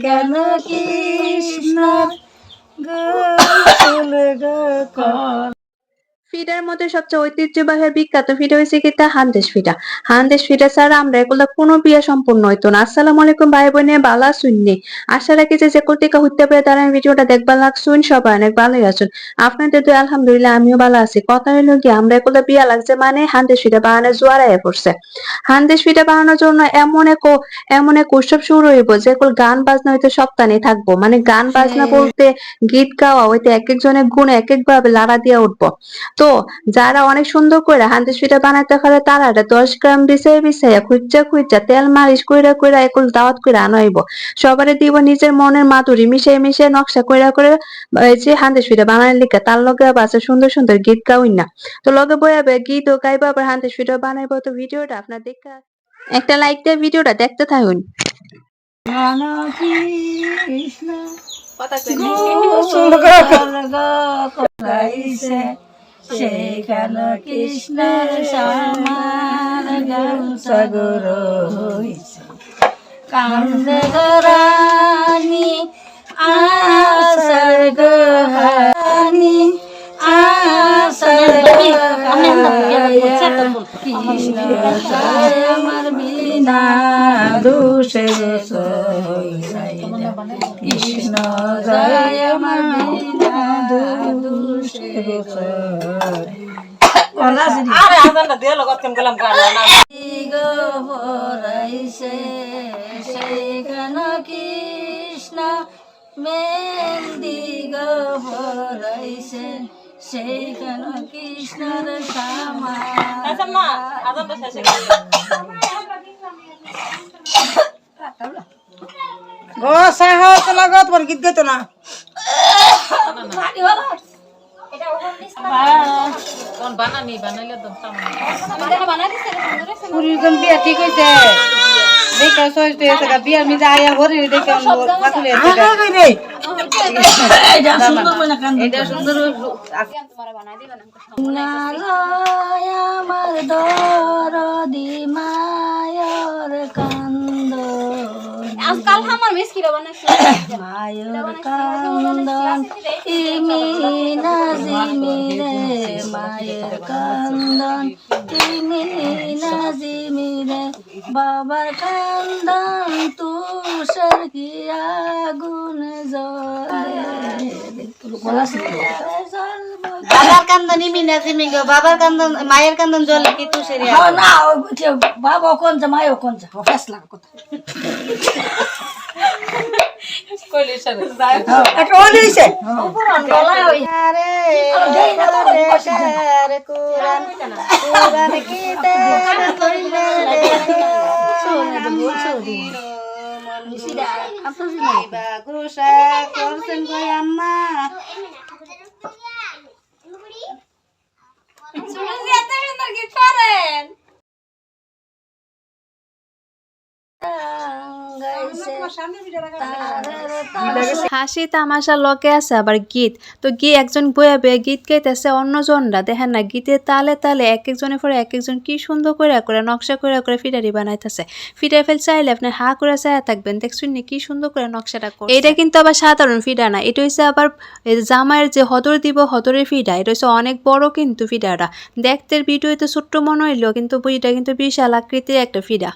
কেন কৃষ্ণ গোকুল ফিডার মধ্যে সবচেয়ে ঐতিহ্যবাহী বিখ্যাত ফিডা হয়েছে কি তা হান্দেশ ফিডা হান্দেশ ফিডা ছাড়া আমরা এগুলা কোনো বিয়া সম্পূর্ণ হইতো না। আসসালামু আলাইকুম ভাই বোনে বালা শুননি আশা রাখি যে যে কর্তিকা হইতে পারে তারা ভিডিওটা দেখবার লাগছুন সবাই অনেক ভালোই আছেন। আপনাদের তো আলহামদুলিল্লাহ আমিও ভালো আছি। কথা হইল কি আমরা এগুলা বিয়া লাগছে মানে হান্দেশ ফিডা বানানোর জোয়ার আয়া পড়ছে। হান্দেশ ফিডা বানানোর জন্য এমন এক এমন এক উৎসব শুরু হইব যে এগুলো গান বাজনা হইতে সপ্তাহে থাকব। মানে গান বাজনা বলতে গীত গাওয়া হইতে এক একজনের গুণে এক এক ভাবে লাড়া দিয়া উঠবো। তো যারা অনেক সুন্দর করে হান্দি সুইটা বানাইতে পারে তারা এটা দশ গ্রাম বিছাই বিছাইয়া খুঁজা খুঁজা তেল মালিশ কইরা কইরা একুল দাওয়াত করে আনাইব। সবারে দিব নিজের মনের মাধুরী মিশিয়ে মিশিয়ে নকশা কইরা করে এই যে হান্দি পিঠা বানানোর লিখা তার লগে আবার আছে সুন্দর সুন্দর গীত গাউই না তো লগে বয়াবে গীত ও গাইবা আবার হান্দি পিঠা বানাইবো। তো ভিডিওটা আপনার দেখা একটা লাইক দিয়ে ভিডিওটা দেখতে থাকুন। কেন কৃষ্ণ সেখানে কৃষ্ণের সমান গান সাগর কান্দে গরানি আসার গহানি, আসার কৃষ্ণ আমার বিনা দোষের কৃষ্ণ জয় আমার বিনা কৃষ্ণ মেন্দি গহরাইছে সেইখান কৃষ্ণর সামা আচ্ছা মা আজানটা শেষে গো সাহ তোলা গো তোমার গীত গাইতো না। আমার দরদি মায়র কান্দ মায়র কান্দন ইমি নাজিমি রে মায়ের কান্দন ইমি নাজিমি রে বাবার কান্দন তুষার কি আগুন জলে বাবার কান্দন ইমিনা জিমিঙ্গো বাবার কান্দন মায়ের কান্দন জলে কি তুষেরি না বাবা কোন যা মায়ও কোন যা? ফেসলা কথা। কইলি সারে একটা ওলি হাসি তামাশা লগে আছে আবার গীত। তো গিয়ে একজন বইয়া বইয়া গীত গাইতেছে অন্যজনরা দেখেন না গীতের তালে তালে এক একজনের পরে এক একজন কি সুন্দর করে করে নকশা করে করে ফিডারি বানাইতেছে। ফিডার ফেল চাইলে আপনি হা করে চায়া থাকবেন দেখছুন নি কি সুন্দর করে নকশাটা করে এটা কিন্তু আবার সাধারণ ফিডা না এটা হচ্ছে আবার জামাইয়ের যে হদর দিব হদরের ফিডা এটা হচ্ছে অনেক বড় কিন্তু ফিডাটা। দেখতে ভিডিওতে ছোট্ট মনে হইল কিন্তু বইটা কিন্তু বিশাল আকৃতির একটা ফিডা।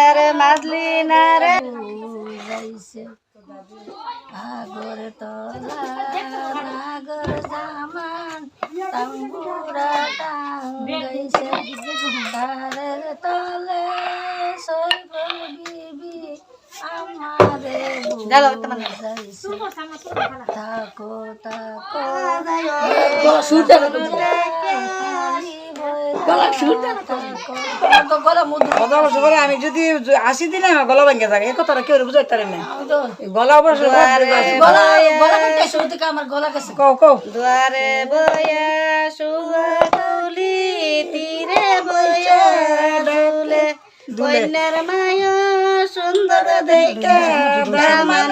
টাকার মাজলি না রে যাইছে আগর তলা নাগর জামান তাম্বুরা টাঙ্গাইছে তারের তলে। সৈফল বিবি আমারে বুঝাইছে থাকো থাকো গলা আমি যদি আসি দিলে আমার গলা ভাঙ্গে থাকে। কথাটা কেউ বুঝাইতে পারে না? গলা অবশ্য গলা গলা কাটতে শুনতে আমার গলা কাছে কও কও। দুয়ারে বয়া শুয়া তুলি তীরে বয়া ডুলে কন্যার মায়া সুন্দর দেখা ব্রাহ্মণ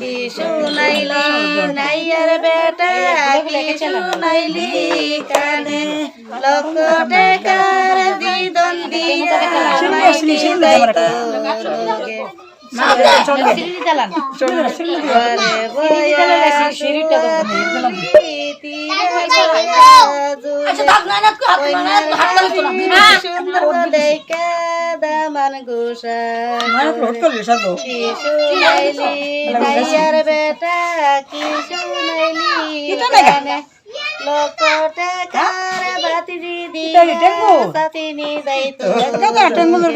কি শুনাইলি নাইয়ার বেটা? কি শুনাইলি কানে? লক্ষ টাকার দিদন দিয়া আচ্ছা গোসা কি শুনাইলি দাইয়ার বেটা কি শুনাইলি গানে লোক টাকার বাতিজি দিয়া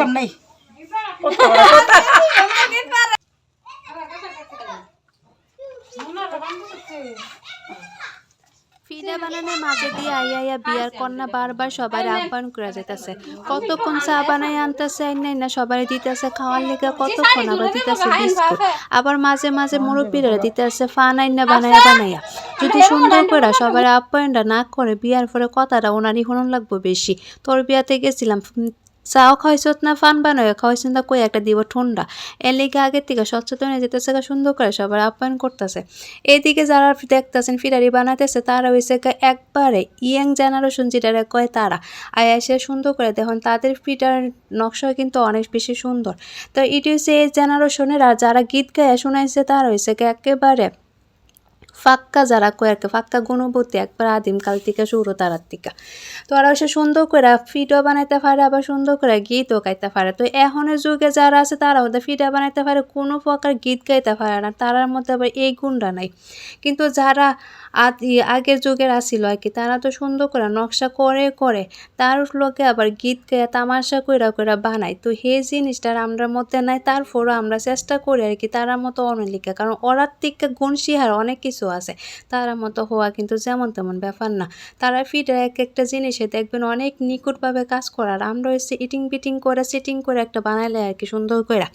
নাই ফিডা বানানোর মাঝে দিয়ে আইয়া আইয়া বিয়ার কন্যা বারবার সবার আহ্বান করা যেতেছে কতক্ষণ চা বানাই আনতেছে নাই না সবাই দিতেছে খাওয়ার লেগে কতক্ষণ আবার দিতেছে বিস্কুট। আবার মাঝে মাঝে মুরব্বীরা দিতেছে ফান আইনা বানাইয়া বানাইয়া যদি সুন্দর করে সবার আপ্যায়নটা না করে বিয়ার পরে কথাটা ওনারই হনন লাগবো বেশি। তোর বিয়াতে গেছিলাম চাও খাওয়াইছত না ফান বানায় খাওয়াইছেন তা কই একটা দিব ঠন্ডা এর লিগে আগের থেকে সচেতন হয়ে যেতেছে সুন্দর করে সবার আপ্যায়ন করতেছে এইদিকে যারা দেখতেছেন ফিরারি বানাইতেছে তারা হয়েছে একবারে ইয়াং জেনারেশন যেটা কয় তারা আর এসে সুন্দর করে দেখুন তাদের ফিটার নকশা কিন্তু অনেক বেশি সুন্দর তো এটি হচ্ছে এই জেনারেশনের আর যারা গীত গায়ে শোনাইছে তারা হয়েছে একেবারে ফাক্কা যারা কয় আর কি ফাক্কা গুণবতী একবার আদিমকাল থেকে শুরু তারার থেকে তো ওরা সে সুন্দর করে ফিডও বানাইতে পারে, আবার সুন্দর করে গীতও গাইতে পারে। তো এখনের যুগে যারা আছে, তারা ওদের ফিডা বানাইতে পারে, কোনো প্রকার গীত গাইতে পারে না, তারার মধ্যে আবার এই গুণটা নাই। কিন্তু যারা আগের যুগের আসিল আর কি, তারা তো সুন্দর করে নকশা করে করে, তার লোকে আবার গীত গায়ে তামাশা কইরা কইরা বানায়। তো সেই জিনিসটার আমরা মধ্যে নাই, তারপরও আমরা চেষ্টা করি আর কি, তারার মতো অনলিকা। কারণ ওরার থেকে গুণ শিহার অনেক কিছু আছে। তারার মতো হওয়া কিন্তু যেমন তেমন ব্যাপার না। তারা ফিডের এক একটা জিনিসে দেখবেন অনেক নিকটভাবে কাজ করার। আমরা হচ্ছে ইটিং বিটিং করে সিটিং করে একটা বানাইলে আর কি সুন্দর করে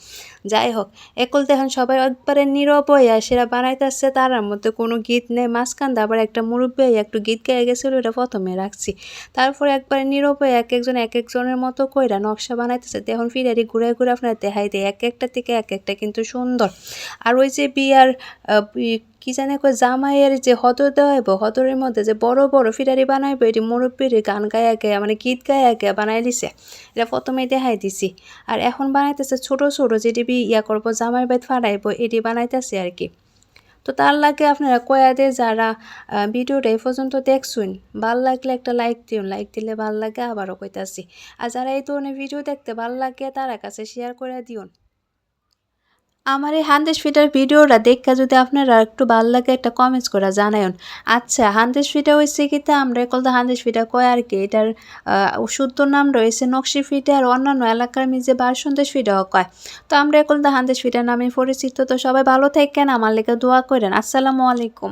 যাই হোক, একল দেখেন সবাই একবারে নীরব হইয়া সেরা বানাইতেছে। তারার মধ্যে কোনো গীত নেই। মাঝখান আবার একটা মুরব্বী একটু গীত গায়ে গেছিল ওটা প্রথমে রাখছি। তারপরে একবারে নীরব হয়ে এক একজন এক একজনের মতো কইরা নকশা বানাইতেছে। দেখুন ফিরারি ঘুরে ঘুরে আপনার দেখাই দেয় এক একটা থেকে এক একটা কিন্তু সুন্দর। আর ওই যে বিয়ার কি জানে কয় জামাইয়ের যে হদর দেওয়া হইব হদরের মধ্যে যে বড় বড় ফিরারি বানাইব, এটি মুরব্বীর গান গায়া গায়া মানে গীত গায়া গায়া বানাই দিছে। এটা প্রথমে দেখাই দিছি। আর এখন বানাইতেছে ছোট ছোট যেটি ইয়া করব, জামাই বাইত ফাড়াইবো এটি বানাইতেছে আর কি। তো তার লাগে আপনারা কয়াদে যারা ভিডিওটা এই পর্যন্ত দেখছুন, ভালো লাগলে একটা লাইক দিন লাইক দিলে ভালো লাগে আবারও কইতাছি। আর যারা এই ধরনের ভিডিও দেখতে ভালো লাগে তারা কাছে শেয়ার করে দিও। আমার এই হান্দেশ ফিটার ভিডিওটা দেখে যদি আপনারা একটু ভালো লাগে, একটা কমেন্টস করে জানায়ন। আচ্ছা হান্দেশ ফিটা হয়েছে কিতা আমরা তো হান্দেশ ফিটা কয় আর কি? এটার শুদ্ধ নাম রয়েছে নকশি ফিটা আর অন্যান্য এলাকার মিজে বার সন্দেশ ফিটাও কয়। তো আমরা তো হান্দেশ ফিটার নামে পরিচিত, তো সবাই ভালো থাকেন, আমার লেগে দোয়া করেন। আসসালামু আলাইকুম।